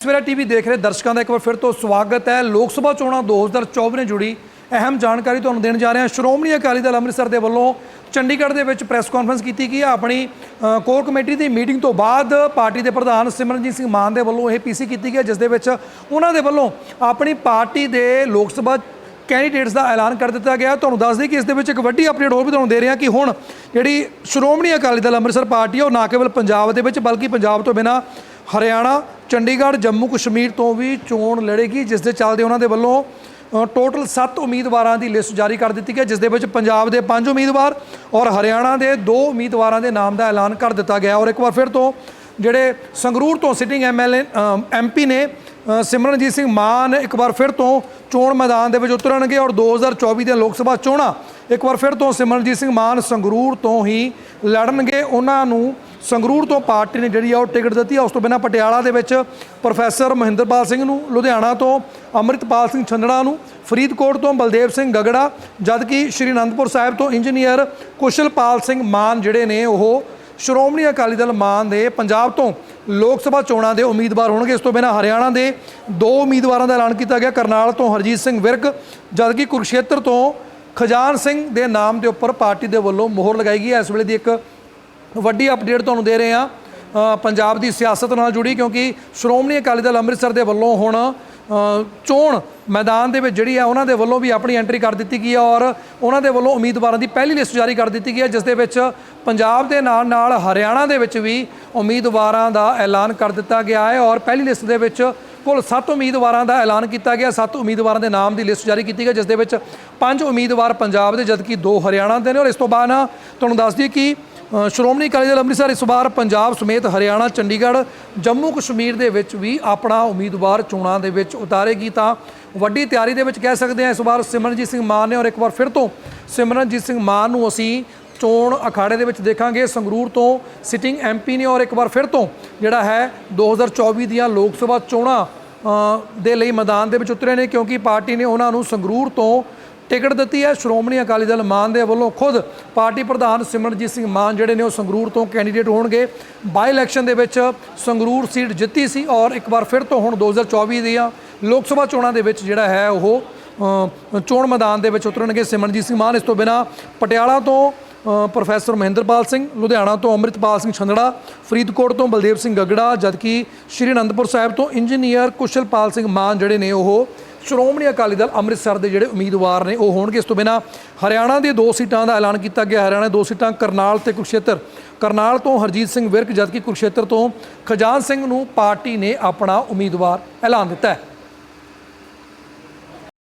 ਸਵੇਰਾ TV ਦੇਖ ਰਹੇ ਦਰਸ਼ਕਾਂ ਦਾ ਇੱਕ ਵਾਰ ਫਿਰ ਤੋਂ ਸਵਾਗਤ ਹੈ। ਲੋਕ ਸਭਾ ਚੋਣਾਂ 2024 ਨੇ ਜੁੜੀ ਅਹਿਮ ਜਾਣਕਾਰੀ ਤੁਹਾਨੂੰ ਦੇਣ ਜਾ ਰਹੇ ਹਾਂ। ਸ਼੍ਰੋਮਣੀ ਅਕਾਲੀ ਦਲ ਅੰਮ੍ਰਿਤਸਰ ਦੇ ਵੱਲੋਂ ਚੰਡੀਗੜ੍ਹ ਦੇ ਵਿੱਚ ਪ੍ਰੈਸ ਕਾਨਫਰੰਸ ਕੀਤੀ ਗਈ। ਆਪਣੀ ਕੋਰ ਕਮੇਟੀ ਦੀ ਮੀਟਿੰਗ ਤੋਂ ਬਾਅਦ ਪਾਰਟੀ ਦੇ ਪ੍ਰਧਾਨ ਸਿਮਰਨਜੀਤ ਸਿੰਘ ਮਾਨ ਦੇ ਵੱਲੋਂ ਇਹ ਪੀਸੀ ਕੀਤੀ ਗਈ ਹੈ, ਜਿਸ ਦੇ ਵਿੱਚ ਉਹਨਾਂ ਦੇ ਵੱਲੋਂ ਆਪਣੀ ਪਾਰਟੀ ਦੇ ਲੋਕ ਸਭਾ ਕੈਂਡੀਡੇਟਸ ਦਾ ਐਲਾਨ ਕਰ ਦਿੱਤਾ ਗਿਆ। ਤੁਹਾਨੂੰ ਦੱਸ ਦਈਏ ਕਿ ਇਸ ਦੇ ਵਿੱਚ ਇੱਕ ਵੱਡੀ ਅਪਡੇਟ ਹੋਰ ਵੀ ਤੁਹਾਨੂੰ ਦੇ ਰਹੇ ਹਾਂ ਕਿ ਹੁਣ ਜਿਹੜੀ ਸ਼੍ਰੋਮਣੀ ਅਕਾਲੀ ਦਲ ਅੰਮ੍ਰਿਤਸਰ ਪਾਰਟੀ ਹੈ ਉਹ ਨਾ ਕੇਵਲ ਪੰਜਾਬ ਦੇ ਵਿੱਚ ਬਲਕਿ ਪੰਜਾਬ ਤੋਂ ਬਿਨਾ ਹਰਿਆਣਾ, ਚੰਡੀਗੜ੍ਹ, ਜੰਮੂ, ਕਸ਼ਮੀਰ ਤੋਂ ਵੀ ਚੋਣ ਲੜੇਗੀ ਜਿਸ ਦੇ ਚੱਲਦੇ ਉਹਨਾਂ ਦੇ ਵੱਲੋਂ ਟੋਟਲ 7 ਉਮੀਦਵਾਰਾਂ ਦੀ ਲਿਸਟ ਜਾਰੀ ਕਰ ਦਿੱਤੀ ਗਈ ਜਿਸ ਦੇ ਵਿੱਚ ਪੰਜਾਬ ਦੇ 5 ਉਮੀਦਵਾਰ ਔਰ ਹਰਿਆਣਾ ਦੇ 2 ਉਮੀਦਵਾਰਾਂ ਦੇ ਨਾਮ ਦਾ ਐਲਾਨ ਕਰ ਦਿੱਤਾ ਗਿਆ ਔਰ ਇੱਕ ਵਾਰ ਫਿਰ ਤੋਂ ਜਿਹੜੇ ਸੰਗਰੂਰ ਤੋਂ ਸਿਟਿੰਗ ਐਮਐਲਏ ਐਮਪੀ ਨੇ ਸਿਮਰਨਜੀਤ ਸਿੰਘ ਮਾਨ ਇੱਕ ਵਾਰ ਫਿਰ ਤੋਂ ਚੋਣ ਮੈਦਾਨ ਦੇ ਵਿੱਚ ਉਤਰਨਗੇ ਔਰ 2024 ਦੀਆਂ ਲੋਕ ਸਭਾ ਚੋਣਾਂ ਇੱਕ ਵਾਰ ਫਿਰ ਤੋਂ ਸਿਮਰਨਜੀਤ ਸਿੰਘ ਮਾਨ ਸੰਗਰੂਰ ਤੋਂ ਹੀ ਲੜਨਗੇ। ਉਹਨਾਂ ਨੂੰ ਸੰਗਰੂਰ ਤੋਂ ਪਾਰਟੀ ਨੇ ਜਿਹੜੀ ਆ ਉਹ ਟਿਕਟ ਦਿੱਤੀ ਆ। ਉਸ ਤੋਂ ਬਿਨਾਂ ਪਟਿਆਲਾ ਦੇ ਵਿੱਚ ਪ੍ਰੋਫੈਸਰ ਮਹਿੰਦਰਪਾਲ ਸਿੰਘ ਨੂੰ, ਲੁਧਿਆਣਾ ਤੋਂ ਅੰਮ੍ਰਿਤਪਾਲ ਸਿੰਘ ਛੰਦੜਾ ਨੂੰ, ਫਰੀਦਕੋਟ ਤੋਂ ਬਲਦੇਵ ਸਿੰਘ ਗਗੜਾ, ਜਦਕਿ ਸ਼੍ਰੀ ਅਨੰਦਪੁਰ ਸਾਹਿਬ ਤੋਂ ਇੰਜੀਨੀਅਰ ਕੁਸ਼ਲਪਾਲ ਸਿੰਘ ਮਾਨ ਜਿਹੜੇ ਨੇ ਉਹ ਸ਼੍ਰੋਮਣੀ ਅਕਾਲੀ ਦਲ ਮਾਨ ਦੇ ਪੰਜਾਬ ਤੋਂ ਲੋਕ ਸਭਾ ਚੋਣਾਂ ਦੇ ਉਮੀਦਵਾਰ ਹੋਣਗੇ। ਇਸ ਤੋਂ ਬਿਨਾਂ ਹਰਿਆਣਾ ਦੇ ਦੋ ਉਮੀਦਵਾਰਾਂ ਦਾ ਐਲਾਨ ਕੀਤਾ ਗਿਆ। ਕਰਨਾਲ ਤੋਂ ਹਰਜੀਤ ਸਿੰਘ ਵਿਰਕ, ਜਦਕਿ ਕੁਰਕਸ਼ੇਤਰ ਤੋਂ ਖਜਾਨ ਸਿੰਘ ਦੇ ਨਾਮ ਦੇ ਉੱਪਰ ਪਾਰਟੀ ਦੇ ਵੱਲੋਂ ਮੋਹਰ ਲਗਾਈ ਗਈ। ਹੈ ਇਸ ਵੇਲੇ ਦੀ ਇੱਕ ਵੱਡੀ ਅਪਡੇਟ ਤੁਹਾਨੂੰ ਦੇ ਰਹੇ ਹਾਂ। ਪੰਜਾਬ ਦੀ ਸਿਆਸਤ ਨਾਲ ਜੁੜੀ, ਕਿਉਂਕਿ ਸ਼੍ਰੋਮਣੀ ਅਕਾਲੀ ਦਲ ਅੰਮ੍ਰਿਤਸਰ ਦੇ ਵੱਲੋਂ ਹੁਣ ਚੋਣ ਮੈਦਾਨ ਦੇ ਵਿੱਚ ਜਿਹੜੀ ਹੈ ਉਹਨਾਂ ਦੇ ਵੱਲੋਂ ਵੀ ਆਪਣੀ ਐਂਟਰੀ ਕਰ ਦਿੱਤੀ ਗਈ ਹੈ ਔਰ ਉਹਨਾਂ ਦੇ ਵੱਲੋਂ ਉਮੀਦਵਾਰਾਂ ਦੀ ਪਹਿਲੀ ਲਿਸਟ ਜਾਰੀ ਕਰ ਦਿੱਤੀ ਗਈ ਹੈ ਜਿਸ ਦੇ ਵਿੱਚ ਪੰਜਾਬ ਦੇ ਨਾਲ ਨਾਲ ਹਰਿਆਣਾ ਦੇ ਵਿੱਚ ਵੀ ਉਮੀਦਵਾਰਾਂ ਦਾ ਐਲਾਨ ਕਰ ਦਿੱਤਾ ਗਿਆ ਹੈ ਔਰ ਪਹਿਲੀ ਲਿਸਟ ਦੇ ਵਿੱਚ ਕੁੱਲ 7 ਉਮੀਦਵਾਰਾਂ ਦਾ ਐਲਾਨ ਕੀਤਾ ਗਿਆ। 7 ਉਮੀਦਵਾਰਾਂ ਦੇ ਨਾਮ ਦੀ ਲਿਸਟ ਜਾਰੀ ਕੀਤੀ ਗਈ, ਜਿਸ ਦੇ ਵਿੱਚ 5 ਉਮੀਦਵਾਰ ਪੰਜਾਬ ਦੇ, ਜਦਕਿ 2 ਹਰਿਆਣਾ ਦੇ ਨੇ ਔਰ ਇਸ ਤੋਂ ਬਾਅਦ ਤੁਹਾਨੂੰ ਦੱਸ ਦਈਏ ਕਿ ਸ਼੍ਰੋਮਣੀ ਅਕਾਲੀ ਦਲ ਅੰਮ੍ਰਿਤਸਰ ਇਸ ਵਾਰ ਪੰਜਾਬ ਸਮੇਤ ਹਰਿਆਣਾ, ਚੰਡੀਗੜ੍ਹ, ਜੰਮੂ ਕਸ਼ਮੀਰ ਦੇ ਵਿੱਚ ਵੀ ਆਪਣਾ ਉਮੀਦਵਾਰ ਚੋਣਾਂ ਦੇ ਵਿੱਚ ਉਤਾਰੇਗੀ ਤਾਂ ਵੱਡੀ ਤਿਆਰੀ ਦੇ ਵਿੱਚ ਕਹਿ ਸਕਦੇ ਹਾਂ ਇਸ ਵਾਰ ਸਿਮਰਨਜੀਤ ਸਿੰਘ ਮਾਨ ਨੇ ਔਰ ਇੱਕ ਵਾਰ ਫਿਰ ਤੋਂ ਸਿਮਰਨਜੀਤ ਸਿੰਘ ਮਾਨ ਨੂੰ ਅਸੀਂ ਚੋਣ ਅਖਾੜੇ ਦੇ ਵਿੱਚ ਦੇਖਾਂਗੇ। ਸੰਗਰੂਰ ਤੋਂ ਸਿਟਿੰਗ ਐਮਪੀ ਨੇ ਔਰ ਇੱਕ ਵਾਰ ਫਿਰ ਤੋਂ ਜਿਹੜਾ ਹੈ 2024 ਦੀਆਂ ਲੋਕ ਸਭਾ ਚੋਣਾਂ ਦੇ ਲਈ ਮੈਦਾਨ ਦੇ ਵਿੱਚ ਉਤਰੇ ਨੇ ਕਿਉਂਕਿ ਪਾਰਟੀ ਨੇ ਉਹਨਾਂ ਨੂੰ ਸੰਗਰੂਰ ਤੋਂ ਟਿਕਟ ਦਿੱਤੀ ਹੈ। ਸ਼੍ਰੋਮਣੀ ਅਕਾਲੀ ਦਲ ਮਾਨ ਦੇ ਵੱਲੋਂ ਖੁਦ ਪਾਰਟੀ ਪ੍ਰਧਾਨ ਸਿਮਰਨਜੀਤ ਸਿੰਘ ਮਾਨ ਜਿਹੜੇ ਨੇ ਉਹ ਸੰਗਰੂਰ ਤੋਂ ਕੈਂਡੀਡੇਟ ਹੋਣਗੇ। ਬਾਈ ਇਲੈਕਸ਼ਨ ਦੇ ਵਿੱਚ ਸੰਗਰੂਰ ਸੀਟ ਜਿੱਤੀ ਸੀ ਔਰ ਇੱਕ ਵਾਰ ਫਿਰ ਤੋਂ ਹੁਣ 2024 ਦੀਆਂ ਲੋਕ ਸਭਾ ਚੋਣਾਂ ਦੇ ਵਿੱਚ ਜਿਹੜਾ ਹੈ ਉਹ ਚੋਣ ਮੈਦਾਨ ਦੇ ਵਿੱਚ ਉਤਰਨਗੇ ਸਿਮਰਨਜੀਤ ਸਿੰਘ ਮਾਨ। ਇਸ ਤੋਂ ਬਿਨਾ ਪਟਿਆਲਾ ਤੋਂ ਪ੍ਰੋਫੈਸਰ ਮਹਿੰਦਰਪਾਲ ਸਿੰਘ, ਲੁਧਿਆਣਾ ਤੋਂ ਅੰਮ੍ਰਿਤਪਾਲ ਸਿੰਘ ਛੰਦੜਾ, ਫਰੀਦਕੋਟ ਤੋਂ ਬਲਦੇਵ ਸਿੰਘ ਗੱਗੜਾ, ਜਦਕਿ ਸ਼੍ਰੀ ਅਨੰਦਪੁਰ ਸਾਹਿਬ ਤੋਂ ਇੰਜੀਨੀਅਰ ਕੁਸ਼ਲਪਾਲ ਸਿੰਘ ਮਾਨ ਜਿਹੜੇ ਨੇ ਉਹ ਸ਼੍ਰੋਮਣੀ ਅਕਾਲੀ ਦਲ ਅੰਮ੍ਰਿਤਸਰ ਦੇ ਜਿਹੜੇ ਉਮੀਦਵਾਰ ਨੇ, ਉਹ ਹੋਣਗੇ। ਇਸ ਤੋਂ ਬਿਨਾ ਹਰਿਆਣਾ ਦੇ ਦੋ ਸੀਟਾਂ ਦਾ ਐਲਾਨ ਕੀਤਾ ਗਿਆ। ਹਰਿਆਣਾ ਦੋ ਸੀਟਾਂ ਕਰਨਾਲ ਤੇ ਕੁਰਸ਼ੇਤਰ। ਕਰਨਾਲ ਤੋਂ ਹਰਜੀਤ ਸਿੰਘ ਵਿਰਕ, ਜਦਕਿ ਕੁਰਸ਼ੇਤਰ ਤੋਂ ਖਜਾਨ ਸਿੰਘ ਨੂੰ ਪਾਰਟੀ ਨੇ ਆਪਣਾ ਉਮੀਦਵਾਰ ਐਲਾਨ ਦਿੱਤਾ ਹੈ।